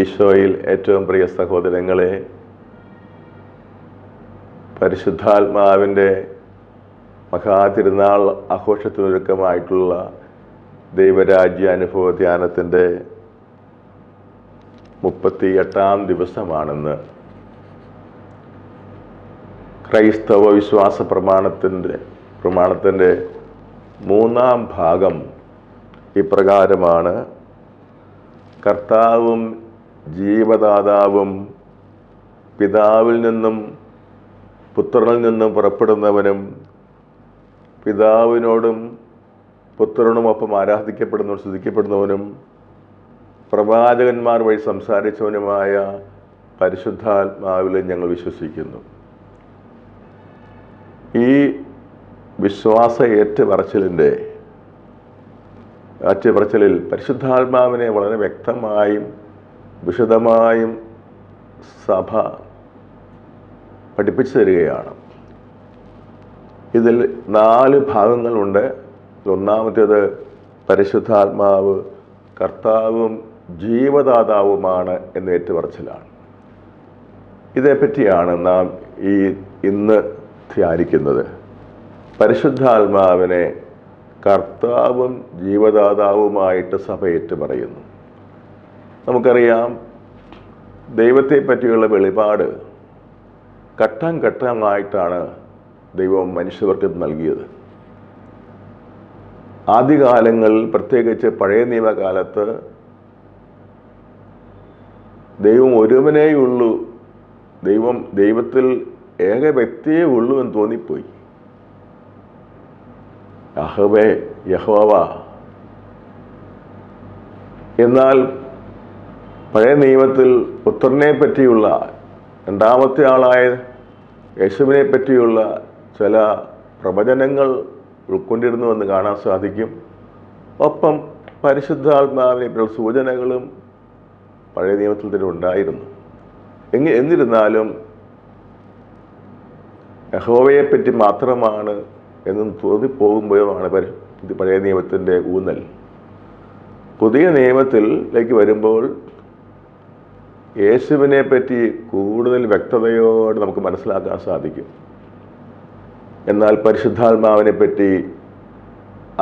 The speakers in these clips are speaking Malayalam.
ഈശോയിൽ ഏറ്റവും പ്രിയ സഹോദരങ്ങളെ പരിശുദ്ധാത്മാവിന്റെ മഹാതിരുനാൾ ആഘോഷത്തിനൊരുക്കമായിട്ടുള്ള ദൈവരാജ്യ അനുഭവ ധ്യാനത്തിന്റെ മുപ്പത്തി എട്ടാം ദിവസമാണെന്ന് ക്രൈസ്തവ വിശ്വാസ പ്രമാണത്തിന്റെ പ്രമാണത്തിന്റെ മൂന്നാം ഭാഗം ഇപ്രകാരമാണ്. കർത്താവും ജീവദാതാവും പിതാവിൽ നിന്നും പുത്രനിൽ നിന്നും പുറപ്പെടുന്നവനും പിതാവിനോടും പുത്രനുമൊപ്പം ആരാധിക്കപ്പെടുന്നവനും സ്തുതിക്കപ്പെടുന്നവനും പ്രവാചകന്മാർ വഴി സംസാരിച്ചവനുമായ പരിശുദ്ധാത്മാവിൽ ഞങ്ങൾ വിശ്വസിക്കുന്നു. ഈ വിശ്വാസ ഏറ്റുപറച്ചിലിന്റെ ഏറ്റുപറച്ചിലിൽ പരിശുദ്ധാത്മാവിനെ വളരെ വ്യക്തമായും വിശദമായും സഭ പഠിപ്പിച്ചു തരികയാണ്. ഇതിൽ നാല് ഭാഗങ്ങളുണ്ട്. ഒന്നാമത്തേത് പരിശുദ്ധാത്മാവ് കർത്താവും ജീവദാതാവുമാണ് എന്ന് ഏറ്റുപറച്ചിലാണ്. ഇതേപ്പറ്റിയാണ് നാം ഈ ഇന്ന് ധ്യാനിക്കുന്നത്. പരിശുദ്ധാത്മാവിനെ കർത്താവും ജീവദാതാവുമായിട്ട് സഭ ഏറ്റുപറയുന്നു. നമുക്കറിയാം ദൈവത്തെ പറ്റിയുള്ള വെളിപാട് ഘട്ടം ഘട്ടമായിട്ടാണ് ദൈവം മനുഷ്യർക്ക് നൽകിയത്. ആദ്യകാലങ്ങളിൽ പ്രത്യേകിച്ച് പഴയ നിയമകാലത്ത് ദൈവം ഒരുവനേയുള്ളൂ ദൈവം ദൈവത്തിൽ ഏക വ്യക്തിയേ ഉള്ളൂ എന്ന് തോന്നിപ്പോയി. യഹവേ യഹോവ. എന്നാൽ പഴയ നിയമത്തിൽ പുത്രനെ പറ്റിയുള്ള രണ്ടാമത്തെ ആളായ യേശുവിനെ പറ്റിയുള്ള ചില പ്രവചനങ്ങൾ ഉൾക്കൊണ്ടിരുന്നുവെന്ന് കാണാൻ സാധിക്കും. ഒപ്പം പരിശുദ്ധാത്മാവിനെ പറ്റിയുള്ള സൂചനകളും പഴയ നിയമത്തിൽ തന്നെ ഉണ്ടായിരുന്നു. എങ്ങ എന്നിരുന്നാലും യഹോവയെ പറ്റി മാത്രമാണ് എന്നും തോന്നിപ്പോകുമ്പോഴുമാണ് പരി പഴയ നിയമത്തിന്റെ ഊന്നൽ. പുതിയ നിയമത്തിലേക്ക് വരുമ്പോൾ യേശുവിനെ പറ്റി കൂടുതൽ വ്യക്തതയോടെ നമുക്ക് മനസ്സിലാക്കാൻ സാധിക്കും. എന്നാൽ പരിശുദ്ധാത്മാവിനെ പറ്റി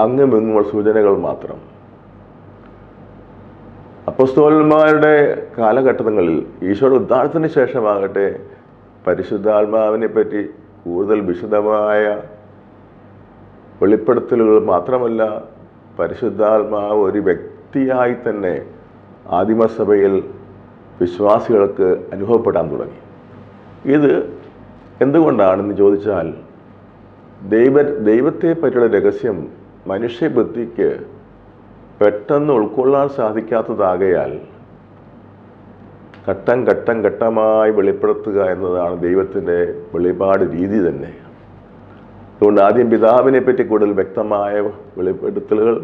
അങ്ങുമിങ്ങുമുള്ള സൂചനകൾ മാത്രം. അപ്പസ്തോലന്മാരുടെ കാലഘട്ടങ്ങളിൽ ഈശോയുടെ ഉദ്ധാരത്തിന് ശേഷമാകട്ടെ പരിശുദ്ധാത്മാവിനെ പറ്റി കൂടുതൽ വിശദമായ വെളിപ്പെടുത്തലുകൾ മാത്രമല്ല പരിശുദ്ധാത്മാവ് ഒരു വ്യക്തിയായി തന്നെ ആദിമസഭയിൽ വിശ്വാസികൾക്ക് അനുഭവപ്പെടാൻ തുടങ്ങി. ഇത് എന്തുകൊണ്ടാണെന്ന് ചോദിച്ചാൽ ദൈവ ദൈവത്തെ പറ്റിയുള്ള രഹസ്യം മനുഷ്യബുദ്ധിക്ക് പെട്ടെന്ന് ഉൾക്കൊള്ളാൻ സാധിക്കാത്തതാകയാൽ ഘട്ടം ഘട്ടം ഘട്ടമായി വെളിപ്പെടുത്തുക എന്നതാണ് ദൈവത്തിന്റെ വെളിപാട് രീതി തന്നെ. അതുകൊണ്ട് ആദ്യം പിതാവിനെ പറ്റി കൂടുതൽ വ്യക്തമായ വെളിപ്പെടുത്തലുകൾ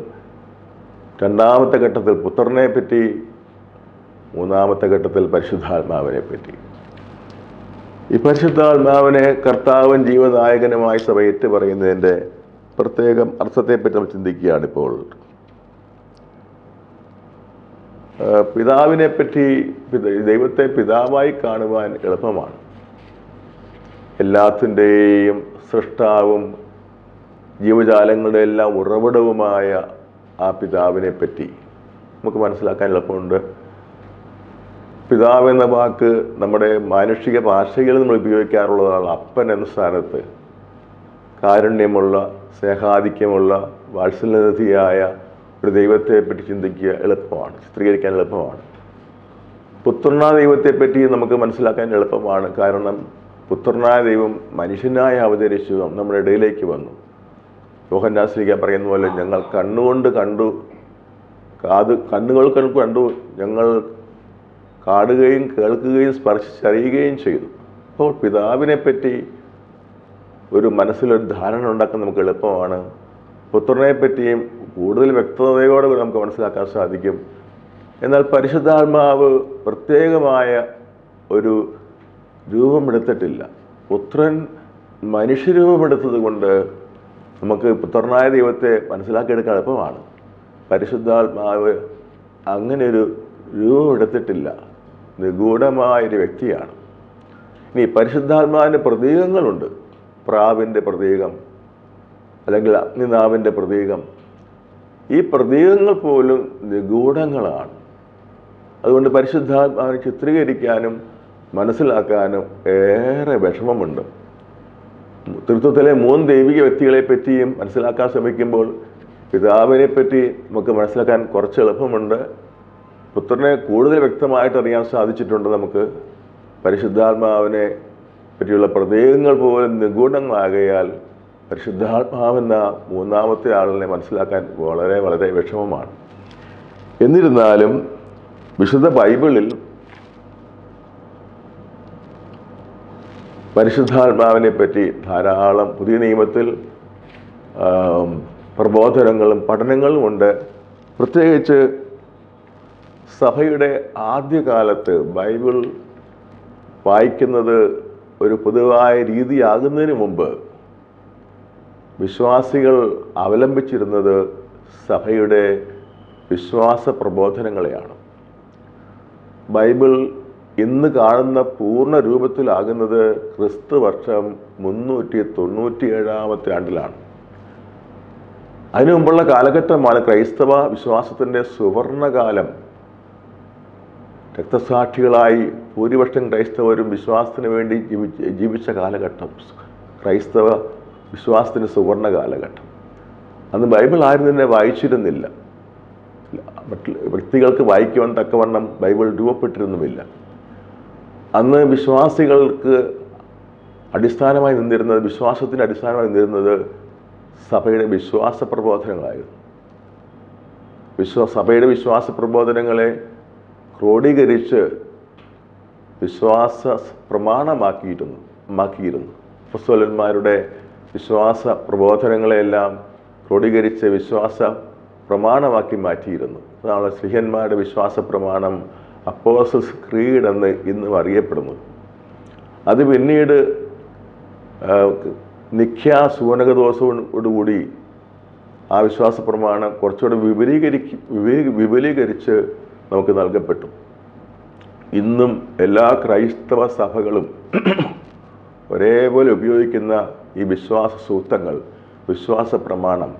രണ്ടാമത്തെ ഘട്ടത്തിൽ പുത്രനെ പറ്റി മൂന്നാമത്തെ ഘട്ടത്തിൽ പരിശുദ്ധാത്മാവിനെ പറ്റി ഈ പരിശുദ്ധാത്മാവിനെ കർത്താവൻ ജീവനായകനുമായി സഭ ഏറ്റു പറയുന്നതിന്റെ പ്രത്യേകം അർത്ഥത്തെപ്പറ്റി നമ്മൾ ചിന്തിക്കുകയാണ് ഇപ്പോൾ ആ, പിതാവിനെ പറ്റി ദൈവത്തെ പിതാവായി കാണുവാൻ എളുപ്പമാണ്. എല്ലാത്തിന്റെയും സൃഷ്ടാവും ജീവജാലങ്ങളുടെ എല്ലാം ഉറവിടവുമായ ആ പിതാവിനെ പറ്റി നമുക്ക് മനസ്സിലാക്കാൻ എളുപ്പമുണ്ട്. പിതാവ് എന്ന വാക്ക് നമ്മുടെ മാനുഷിക ഭാഷയിൽ നമ്മൾ ഉപയോഗിക്കാറുള്ളതാണ് അപ്പൻ എന്ന സ്ഥാനത്ത്. കാരുണ്യമുള്ള സ്നേഹാധിക്യമുള്ള വാത്സല്യനിധിയായ ഒരു ദൈവത്തെപ്പറ്റി ചിന്തിക്കുക എളുപ്പമാണ് ചിത്രീകരിക്കാൻ എളുപ്പമാണ്. പുത്രനായ ദൈവത്തെപ്പറ്റി നമുക്ക് മനസ്സിലാക്കാൻ എളുപ്പമാണ്. കാരണം പുത്രനായ ദൈവം മനുഷ്യനായി അവതരിച്ചു നമ്മുടെ ഇടയിലേക്ക് വന്നു. യോഹന്നാശ്രീക പറയുന്ന പോലെ ഞങ്ങൾ കണ്ണുകൊണ്ട് കണ്ടു കാത് കണ്ണുകൾ കണ്ടു ഞങ്ങൾ കാണുകയും കേൾക്കുകയും സ്പർശിച്ചറിയുകയും ചെയ്തു. അപ്പോൾ പിതാവിനെ പറ്റി ഒരു മനസ്സിലൊരു ധാരണ ഉണ്ടാക്കാൻ നമുക്ക് എളുപ്പമാണ്. പുത്രനെ പറ്റിയും കൂടുതൽ വ്യക്തതയോടെ നമുക്ക് മനസ്സിലാക്കാൻ സാധിക്കും. എന്നാൽ പരിശുദ്ധാത്മാവ് പ്രത്യേകമായ ഒരു രൂപമെടുത്തിട്ടില്ല പുത്രൻ മനുഷ്യരൂപമെടുത്തത് കൊണ്ട് നമുക്ക് പുത്രനായ ദൈവത്തെ മനസ്സിലാക്കിയെടുക്കാൻ എളുപ്പമാണ്. പരിശുദ്ധാത്മാവ് അങ്ങനെ ഒരു രൂപമെടുത്തിട്ടില്ല നിഗൂഢമായൊരു വ്യക്തിയാണ്. ഇനി പരിശുദ്ധാത്മാവിന്റെ പ്രതീകങ്ങളുണ്ട്. പ്രാവിന്റെ പ്രതീകം അല്ലെങ്കിൽ അഗ്നിനാവിന്റെ പ്രതീകം. ഈ പ്രതീകങ്ങൾ പോലും നിഗൂഢങ്ങളാണ്. അതുകൊണ്ട് പരിശുദ്ധാത്മാവിനെ ചിത്രീകരിക്കാനും മനസ്സിലാക്കാനും ഏറെ വിഷമമുണ്ട്. തൃത്വത്തിലെ മൂന്ന് ദൈവിക വ്യക്തികളെ പറ്റിയും മനസ്സിലാക്കാൻ ശ്രമിക്കുമ്പോൾ പിതാവിനെ പറ്റി നമുക്ക് മനസ്സിലാക്കാൻ കുറച്ച് എളുപ്പമുണ്ട്. പുത്രനെ കൂടുതൽ വ്യക്തമായിട്ട് അറിയാൻ സാധിച്ചിട്ടുണ്ട് നമുക്ക്. പരിശുദ്ധാത്മാവിനെ പറ്റിയുള്ള പ്രതീകങ്ങൾ പോലും നിഗൂഢങ്ങളാകയാൽ പരിശുദ്ധാത്മാവെന്ന മൂന്നാമത്തെ ആളിനെ മനസ്സിലാക്കാൻ വളരെ വളരെ വിഷമമാണ്. എന്നിരുന്നാലും വിശുദ്ധ ബൈബിളിൽ പരിശുദ്ധാത്മാവിനെ പറ്റി ധാരാളം പുതിയ നിയമത്തിൽ പ്രബോധനങ്ങളും പഠനങ്ങളും ഉണ്ട്. പ്രത്യേകിച്ച് സഭയുടെ ആദ്യകാലത്ത് ബൈബിൾ വായിക്കുന്നത് ഒരു പൊതുവായ രീതിയാകുന്നതിന് മുമ്പ് വിശ്വാസികൾ അവലംബിച്ചിരുന്നത് സഭയുടെ വിശ്വാസ പ്രബോധനങ്ങളെയാണ്. ബൈബിൾ ഇന്ന് കാണുന്ന പൂർണ രൂപത്തിലാകുന്നത് ക്രിസ്തു വർഷം മുന്നൂറ്റി തൊണ്ണൂറ്റി ഏഴാമത്തെ ആണ്ടിലാണ്. അതിനു മുമ്പുള്ള കാലഘട്ടമാണ് ക്രൈസ്തവ വിശ്വാസത്തിന്റെ സുവർണകാലം. രക്തസാക്ഷികളായി ഭൂരിപക്ഷം ക്രൈസ്തവരും വിശ്വാസത്തിന് വേണ്ടി ജീവിച്ച കാലഘട്ടം. ക്രൈസ്തവ വിശ്വാസത്തിന്റെ സുവർണ കാലഘട്ടം. അന്ന് ബൈബിൾ ആരും തന്നെ വായിച്ചിരുന്നില്ല. വ്യക്തികൾക്ക് വായിക്കുവാൻ തക്കവണ്ണം ബൈബിൾ രൂപപ്പെട്ടിരുന്നുമില്ല. അന്ന് വിശ്വാസികൾക്ക് അടിസ്ഥാനമായി നിന്നിരുന്നത് വിശ്വാസത്തിന് അടിസ്ഥാനമായി നിന്നിരുന്നത് സഭയുടെ വിശ്വാസ പ്രബോധനങ്ങളായിരുന്നു. വിശ്വാസ സഭയുടെ വിശ്വാസ പ്രബോധനങ്ങളെ ക്രോഡീകരിച്ച് വിശ്വാസ പ്രമാണമാക്കിയിരുന്നു മാക്കിയിരുന്നു. അപ്പസ്തോലന്മാരുടെ വിശ്വാസ പ്രബോധനങ്ങളെല്ലാം ക്രോഡീകരിച്ച് വിശ്വാസ പ്രമാണമാക്കി മാറ്റിയിരുന്നു. അതാണ് സ്ലിഹന്മാരുടെ വിശ്വാസ പ്രമാണം അപ്പോസസ് ക്രീഡ് എന്ന് ഇന്നും അറിയപ്പെടുന്നു. അത് പിന്നീട് നിഖ്യാ സുവനകദോഷത്തോടുകൂടി ആ വിശ്വാസ പ്രമാണം കുറച്ചുകൂടെ വിപുലീകരിക്ക് വിപുലീകരിച്ച് നമുക്ക് നൽകപ്പെട്ടു. ഇന്നും എല്ലാ ക്രൈസ്തവ സഭകളും ഒരേപോലെ ഉപയോഗിക്കുന്ന ഈ വിശ്വാസ സൂത്രങ്ങൾ വിശ്വാസ പ്രമാണം.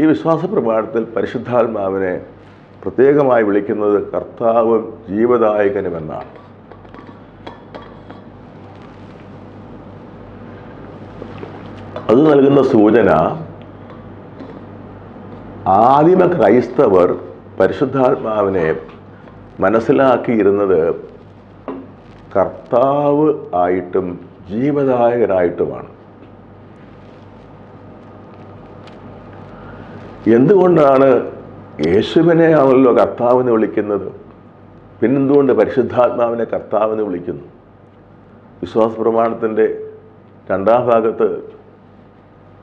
ഈ വിശ്വാസ പ്രമാണത്തിൽ പരിശുദ്ധാത്മാവിനെ പ്രത്യേകമായി വിളിക്കുന്നത് കർത്താവും ജീവദായകനുമെന്നാണ് അത് നൽകുന്ന സൂചന ആദിമ ക്രൈസ്തവർ പരിശുദ്ധാത്മാവിനെ മനസ്സിലാക്കിയിരുന്നത് കർത്താവ് ആയിട്ടും ജീവദായകനായിട്ടുമാണ്. എന്തുകൊണ്ടാണ് യേശുവിനെ ആണല്ലോ കർത്താവിനെ വിളിക്കുന്നത്? പിന്നെന്തുകൊണ്ട് പരിശുദ്ധാത്മാവിനെ കർത്താവിനെ വിളിക്കുന്നു? വിശ്വാസ പ്രമാണത്തിന്റെ രണ്ടാം ഭാഗത്ത്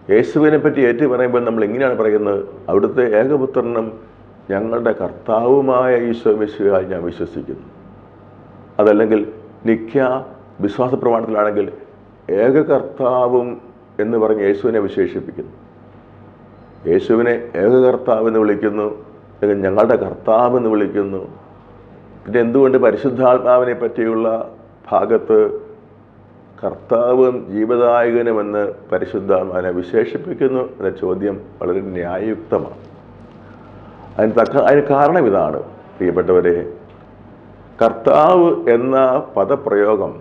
യേശുവിനെ പറ്റി ഏറ്റു പറയുമ്പോൾ നമ്മൾ എങ്ങനെയാണ് പറയുന്നത്. അവിടുത്തെ ഏകപുത്രനും ഞങ്ങളുടെ കർത്താവുമായ ഈശോ മിശിഹായി ഞാൻ വിശ്വസിക്കുന്നു. അതല്ലെങ്കിൽ നിഖ്യ വിശ്വാസ പ്രമാണത്തിലാണെങ്കിൽ ഏക കർത്താവും എന്ന് പറഞ്ഞ് യേശുവിനെ വിശേഷിപ്പിക്കുന്നു. യേശുവിനെ ഏക കർത്താവ് എന്ന് വിളിക്കുന്നു അല്ലെങ്കിൽ ഞങ്ങളുടെ കർത്താവ് എന്ന് വിളിക്കുന്നു. പിന്നെ എന്തുകൊണ്ട് പരിശുദ്ധാത്മാവിനെ പറ്റിയുള്ള ഭാഗത്ത് കർത്താവും ജീവദായകനുമെന്ന് പരിശുദ്ധാത്മാവിനെ വിശേഷിപ്പിക്കുന്നു എന്ന ചോദ്യം വളരെ ന്യായയുക്തമാണ്. അതിന് തക്ക അതിന് കാരണം ഇതാണ് പ്രിയപ്പെട്ടവരെ. കർത്താവ് എന്ന പദപ്രയോഗം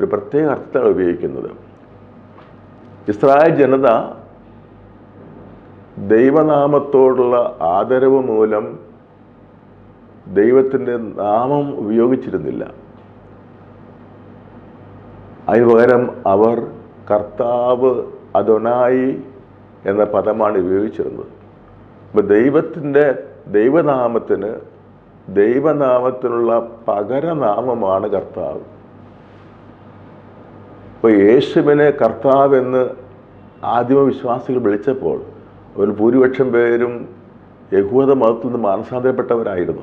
ഒരു പ്രത്യേക അർത്ഥത്താണ് ഉപയോഗിക്കുന്നത്. ഇസ്രായേൽ ജനത ദൈവനാമത്തോടുള്ള ആദരവ് മൂലം ദൈവത്തിന്റെ നാമം ഉപയോഗിച്ചിരുന്നില്ല. അതിന് പകരം അവർ കർത്താവ് അതൊനായി എന്ന പദമാണ് ഉപയോഗിച്ചിരുന്നത്. അപ്പോൾ ദൈവത്തിന്റെ ദൈവനാമത്തിന് ദൈവനാമത്തിനുള്ള പകരനാമമാണ് കർത്താവ്. ഇപ്പോൾ യേശുവിനെ കർത്താവ് എന്ന് ആദ്യമ വിശ്വാസികൾ വിളിച്ചപ്പോൾ ഒരു ഭൂരിപക്ഷം പേരും യഹൂദ മതത്തിൽ നിന്ന് മാനസാന്തരപ്പെട്ടവരായിരുന്നു.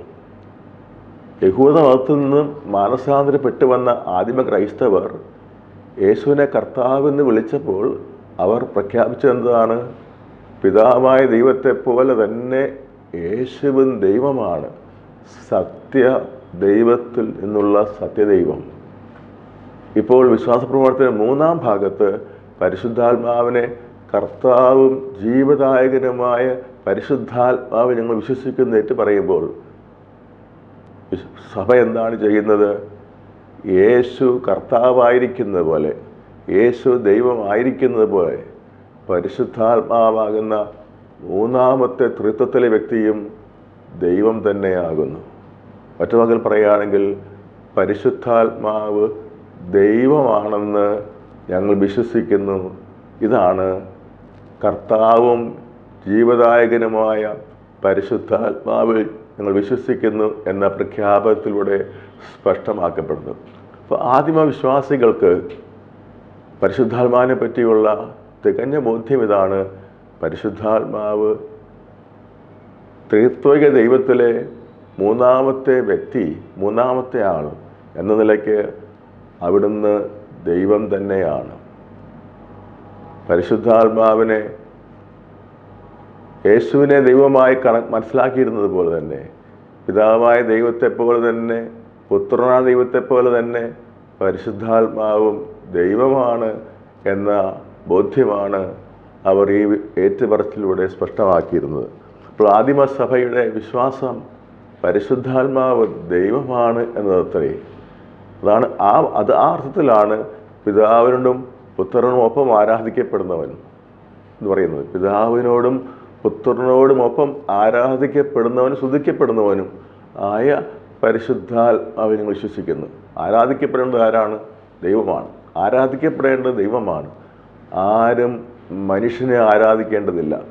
യഹൂദ മതത്തിൽ നിന്ന് മാനസാന്തരപ്പെട്ടു വന്ന ആദിമ ക്രൈസ്തവർ യേശുവിനെ കർത്താവെന്ന് വിളിച്ചപ്പോൾ അവർ പ്രഖ്യാപിച്ചത് എന്താണ് പിതാവായ ദൈവത്തെ പോലെ തന്നെ യേശുവും ദൈവമാണ്. സത്യ ദൈവത്തിൽ നിന്നുള്ള സത്യദൈവം. ഇപ്പോൾ വിശ്വാസ പ്രവർത്തന മൂന്നാം ഭാഗത്ത് പരിശുദ്ധാത്മാവിനെ കർത്താവും ജീവദായകനുമായ പരിശുദ്ധാത്മാവ് ഞങ്ങൾ വിശ്വസിക്കുന്നേറ്റ് പറയുമ്പോൾ സഭ എന്താണ് ചെയ്യുന്നത്? യേശു കർത്താവായിരിക്കുന്നത് പോലെ യേശു ദൈവമായിരിക്കുന്നത് പോലെ പരിശുദ്ധാത്മാവാകുന്ന മൂന്നാമത്തെ തൃത്വത്തിലെ വ്യക്തിയും ദൈവം തന്നെയാകുന്നു. മറ്റു വാക്കിൽ പറയുകയാണെങ്കിൽ പരിശുദ്ധാത്മാവ് ദൈവമാണെന്ന് ഞങ്ങൾ വിശ്വസിക്കുന്നു. ഇതാണ് കർത്താവും ജീവദായകനുമായ പരിശുദ്ധാത്മാവിൽ ഞങ്ങൾ വിശ്വസിക്കുന്നു എന്ന പ്രഖ്യാപനത്തിലൂടെ സ്പഷ്ടമാക്കപ്പെടുന്നു അപ്പോൾ ആദിമ വിശ്വാസികൾക്ക് പരിശുദ്ധാത്മാവിനെ പറ്റിയുള്ള തികഞ്ഞ ബോധ്യം ഇതാണ്. പരിശുദ്ധാത്മാവ് ത്രിത്വിക ദൈവത്തിലെ മൂന്നാമത്തെ വ്യക്തി മൂന്നാമത്തെ ആൾ എന്ന നിലയ്ക്ക് അവിടുന്ന് ദൈവം തന്നെയാണ്. പരിശുദ്ധാത്മാവിനെ യേശുവിനെ ദൈവമായി കണ മനസ്സിലാക്കിയിരുന്നത് പോലെ തന്നെ പിതാവായ ദൈവത്തെപ്പോലെ തന്നെ പുത്രനാ ദൈവത്തെപ്പോലെ തന്നെ പരിശുദ്ധാത്മാവും ദൈവമാണ് എന്ന ബോധ്യമാണ് അവർ ഈ ഏറ്റുപറച്ചിലൂടെ സ്പഷ്ടമാക്കിയിരുന്നത്. അപ്പോൾ ആദിമസഭയുടെ വിശ്വാസം പരിശുദ്ധാത്മാവ് ദൈവമാണ് എന്നതത്രേ. അതാണ് ആ അത് ആ അർത്ഥത്തിലാണ് പിതാവിനോടും പുത്രനും ഒപ്പം ആരാധിക്കപ്പെടുന്നവൻ എന്ന് പറയുന്നത്. പിതാവിനോടും പുത്രനോടും ഒപ്പം ആരാധിക്കപ്പെടുന്നവനും ശുദ്ധിക്കപ്പെടുന്നവനും ആയ പരിശുദ്ധാത്മാവിനെ നിങ്ങൾ വിശ്വസിക്കുന്നു. ആരാധിക്കപ്പെടേണ്ടത് ആരാണ്? ദൈവമാണ്. ആരാധിക്കപ്പെടേണ്ടത് ദൈവമാണ്. ആരും മനുഷ്യനെ ആരാധിക്കേണ്ടതില്ല.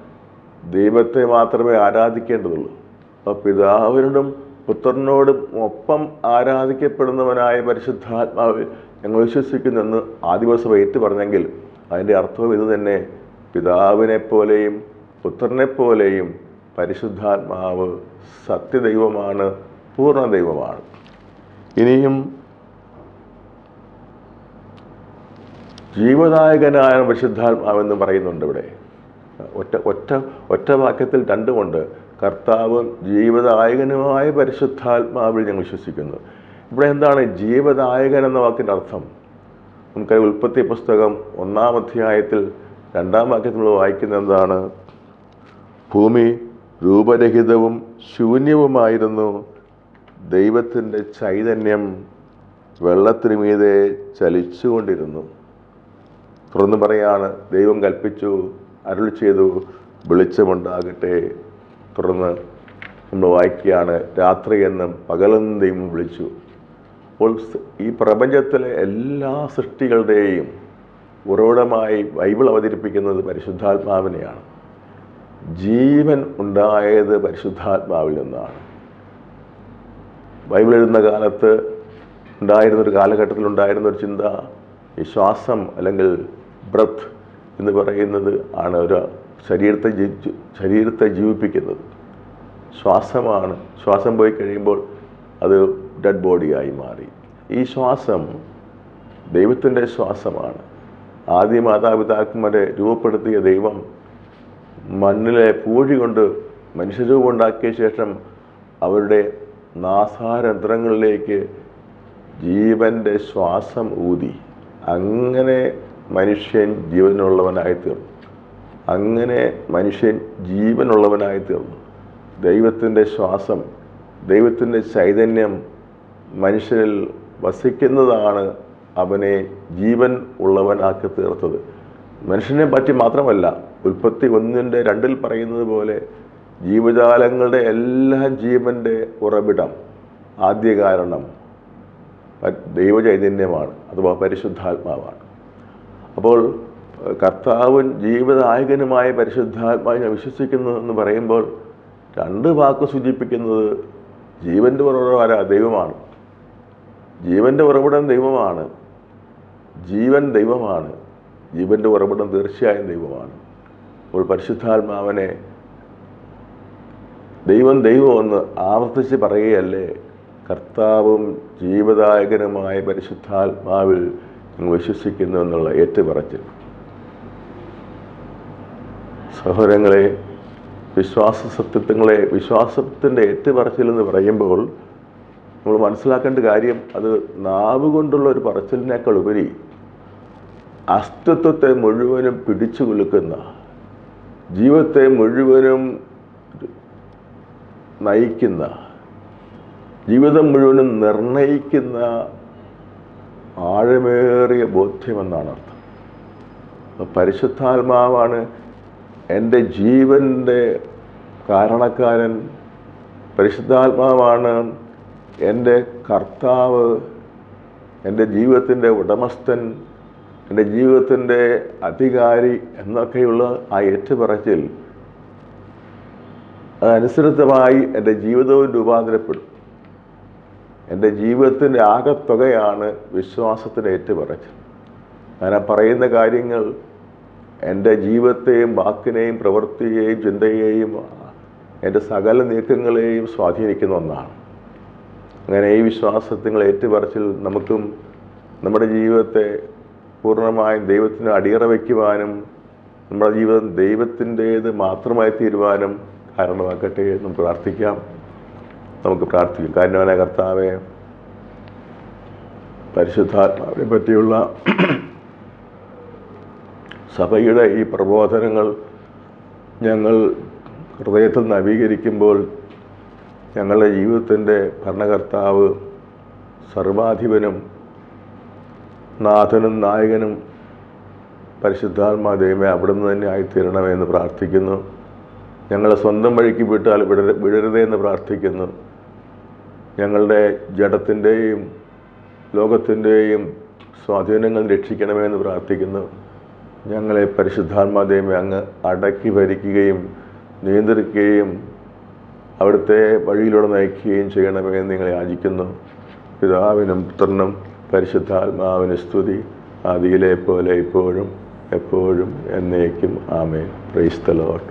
ദൈവത്തെ മാത്രമേ ആരാധിക്കേണ്ടതുള്ളൂ. അപ്പോൾ പിതാവിനോടും പുത്രനോടും ഒപ്പം ആരാധിക്കപ്പെടുന്നവനായ പരിശുദ്ധാത്മാവിൽ ഞങ്ങൾ വിശ്വസിക്കുന്നെന്ന് ആദിവാസം ഏറ്റു പറഞ്ഞെങ്കിൽ അതിന്റെ അർത്ഥവും ഇത് തന്നെ. പിതാവിനെ പോലെയും പുത്രനെ പോലെയും പരിശുദ്ധാത്മാവ് സത്യദൈവമാണ് പൂർണ ദൈവമാണ് ഇനിയും ജീവദായകനായ പരിശുദ്ധാത്മാവെന്ന് പറയുന്നുണ്ട് ഇവിടെ. ഒറ്റ ഒറ്റ ഒറ്റ വാക്യത്തിൽ രണ്ടുമുണ്ട് കർത്താവ് ജീവദായകനുമായ പരിശുദ്ധാത്മാവിൽ ഞങ്ങൾ വിശ്വസിക്കുന്നു. ഇവിടെ എന്താണ് ജീവദായകൻ എന്ന വാക്കിന്റെ അർത്ഥം? നമുക്കറിയാം ഉൽപ്പത്തി പുസ്തകം ഒന്നാം അധ്യായത്തിൽ രണ്ടാം വാക്യത്തിൽ നമ്മൾ വായിക്കുന്നത് എന്താണ്? ഭൂമി രൂപരഹിതവും ശൂന്യവുമായിരുന്നു. ദൈവത്തിന്റെ ചൈതന്യം വെള്ളത്തിനു മീതെ ചലിച്ചുകൊണ്ടിരുന്നു. തുറന്നു പറയാണ് ദൈവം കൽപ്പിച്ചു അരുൾ ചെയ്തു വെളിച്ചമുണ്ടാകട്ടെ. തുറന്ന് നമ്മൾ വായിക്കുകയാണ് രാത്രി എന്നും പകലെന്നും ദൈവം വിളിച്ചു. അപ്പോൾ ഈ പ്രപഞ്ചത്തിലെ എല്ലാ സൃഷ്ടികളുടെയും ഉറവിടമായി ബൈബിൾ അവതരിപ്പിക്കുന്നത് പരിശുദ്ധാത്മാവിനെയാണ്. ജീവൻ ഉണ്ടായത് പരിശുദ്ധാത്മാവിൽ നിന്നാണ്. ബൈബിൾ എഴുതുന്ന കാലത്ത് ഉണ്ടായിരുന്ന ഒരു കാലഘട്ടത്തിൽ ഉണ്ടായിരുന്ന ഒരു ചിന്ത ഈ ശ്വാസം അല്ലെങ്കിൽ ബ്രത്ത് എന്ന് പറയുന്നത് ആണ് ഒരു ശരീരത്തെ ശരീരത്തെ ജീവിപ്പിക്കുന്നത്. ശ്വാസമാണ് ശ്വാസം പോയി കഴിയുമ്പോൾ അത് ഡെഡ് ബോഡിയായി മാറി. ഈ ശ്വാസം ദൈവത്തിന്റെ ശ്വാസമാണ്. ആദ്യ മാതാപിതാക്കന്മാരെ രൂപപ്പെടുത്തിയ ദൈവം മണ്ണിലെ പൂഴി കൊണ്ട് മനുഷ്യരൂപം ഉണ്ടാക്കിയ ശേഷം അവരുടെ നാസാരന്ധ്രങ്ങളിലേക്ക് ജീവന്റെ ശ്വാസം ഊതി. അങ്ങനെ മനുഷ്യൻ ജീവനുള്ളവനായി തീർന്നു അങ്ങനെ മനുഷ്യൻ ജീവനുള്ളവനായി തീർന്നു ദൈവത്തിന്റെ ശ്വാസം ദൈവത്തിന്റെ ചൈതന്യം മനുഷ്യനിൽ വസിക്കുന്നതാണ് അവനെ ജീവൻ ഉള്ളവനാക്കി തീർത്തത്. മനുഷ്യനെ പറ്റി മാത്രമല്ല ഉൽപ്പത്തി ഒന്നിന്റെ രണ്ടിൽ പറയുന്നത് പോലെ ജീവജാലങ്ങളുടെ എല്ലാ ജീവന്റെ ഉറവിടം ആദ്യ കാരണം ദൈവചൈതന്യമാണ് അഥവാ പരിശുദ്ധാത്മാവാണ്. അപ്പോൾ കർത്താവും ജീവദായകനുമായ പരിശുദ്ധാത്മാവിനെ വിശ്വസിക്കുന്നു എന്ന് പറയുമ്പോൾ രണ്ട് വാക്ക് സൂചിപ്പിക്കുന്നത് ജീവന്റെ ഉറവിടം ദൈവമാണ്. ജീവന്റെ ഉറവിടം ദൈവമാണ്. ജീവൻ ദൈവമാണ്. ജീവന്റെ ഉറവിടം തീർച്ചയായും ദൈവമാണ്. അപ്പോൾ പരിശുദ്ധാത്മാവനെ ദൈവം ദൈവമെന്ന് ആവർത്തിച്ച് പറയുകയല്ലേ? കർത്താവും ജീവദായകനുമായ പരിശുദ്ധാത്മാവിൽ വിശ്വസിക്കുന്നു എന്നുള്ള ഏറ്റുപറച്ചിൽ. സഹോദരങ്ങളെ വിശ്വാസ സത്യത്വങ്ങളെ വിശ്വാസത്തിന്റെ ഏറ്റുപറച്ചിൽ എന്ന് പറയുമ്പോൾ നമ്മൾ മനസ്സിലാക്കേണ്ട കാര്യം അത് നാവ് കൊണ്ടുള്ള ഒരു പറച്ചിലിനേക്കാൾ ഉപരി അസ്തിത്വത്തെ മുഴുവനും പിടിച്ചു കുലുക്കുന്ന ജീവിതത്തെ മുഴുവനും നയിക്കുന്ന ജീവിതം മുഴുവനും നിർണയിക്കുന്ന ആഴമേറിയ ബോധ്യമെന്നാണ് അർത്ഥം. പരിശുദ്ധാത്മാവാണ് എന്റെ ജീവന്റെ കാരണക്കാരൻ. പരിശുദ്ധാത്മാവാണ് എന്റെ കർത്താവ്. എന്റെ ജീവിതത്തിന്റെ ഉടമസ്ഥൻ. എന്റെ ജീവിതത്തിന്റെ അധികാരി എന്നൊക്കെയുള്ള ആ ഏറ്റുപറച്ചിൽ അതനുസൃതമായി എന്റെ ജീവിതവും രൂപാന്തരപ്പെടും. എന്റെ ജീവിതത്തിന്റെ ആകത്തുകയാണ് വിശ്വാസത്തിന് ഏറ്റുപറച്ചൽ. ഞാൻ പറയുന്ന കാര്യങ്ങൾ എന്റെ ജീവിതത്തെയും വാക്കിനെയും പ്രവൃത്തിയെയും ചിന്തയെയും എന്റെ സകല നീക്കങ്ങളെയും സ്വാധീനിക്കുന്ന ഒന്നാണ്. അങ്ങനെ ഈ വിശ്വാസത്തിങ്ങൾ ഏറ്റുപറച്ചിൽ നമുക്കും നമ്മുടെ ജീവിതത്തെ പൂർണമായും ദൈവത്തിന് അടിയറ വയ്ക്കുവാനും നമ്മുടെ ജീവിതം ദൈവത്തിന്റേത് മാത്രമായി തീരുവാനും കാരണമാക്കട്ടെ എന്ന് പ്രാർത്ഥിക്കാം. നമുക്ക് പ്രാർത്ഥിക്കും. കാരണവനെ കർത്താവെ പരിശുദ്ധാത്മാവിനെ പറ്റിയുള്ള സഭയുടെ ഈ പ്രബോധനങ്ങൾ ഞങ്ങൾ ഹൃദയത്തിൽ നവീകരിക്കുമ്പോൾ ഞങ്ങളുടെ ജീവിതത്തിന്റെ ഭരണകർത്താവ് സർവാധിപനും നാഥനും നായകനും പരിശുദ്ധാത്മാ ദൈവമേ അവിടുന്ന് തന്നെ ആയിത്തീരണമെന്ന് പ്രാർത്ഥിക്കുന്നു. ഞങ്ങളെ സ്വന്തം വഴിക്ക് വിട്ടാൽ വിടര വിടരുതേ എന്ന് പ്രാർത്ഥിക്കുന്നു. ഞങ്ങളുടെ ജഡത്തിന്റെയും ലോകത്തിന്റെയും സ്വാധീനങ്ങൾ രക്ഷിക്കണമെന്ന് പ്രാർത്ഥിക്കുന്നു. ഞങ്ങളെ പരിശുദ്ധാത്മാ ദൈവമേ അങ്ങ് അടക്കി ഭരിക്കുകയും നിയന്ത്രിക്കുകയും അവിടുത്തെ വഴിയിലൂടെ നയിക്കുകയും ചെയ്യണമേ എന്ന് നിങ്ങളെ യാചിക്കുന്നു പിതാവിനും പുത്രനും പരിശുദ്ധാത്മാവിന് സ്തുതി ആദിയിലെ പോലെ ഇപ്പോഴും എപ്പോഴും എന്നേക്കും. ആമേ പ്രൈസ്തലോട്ട്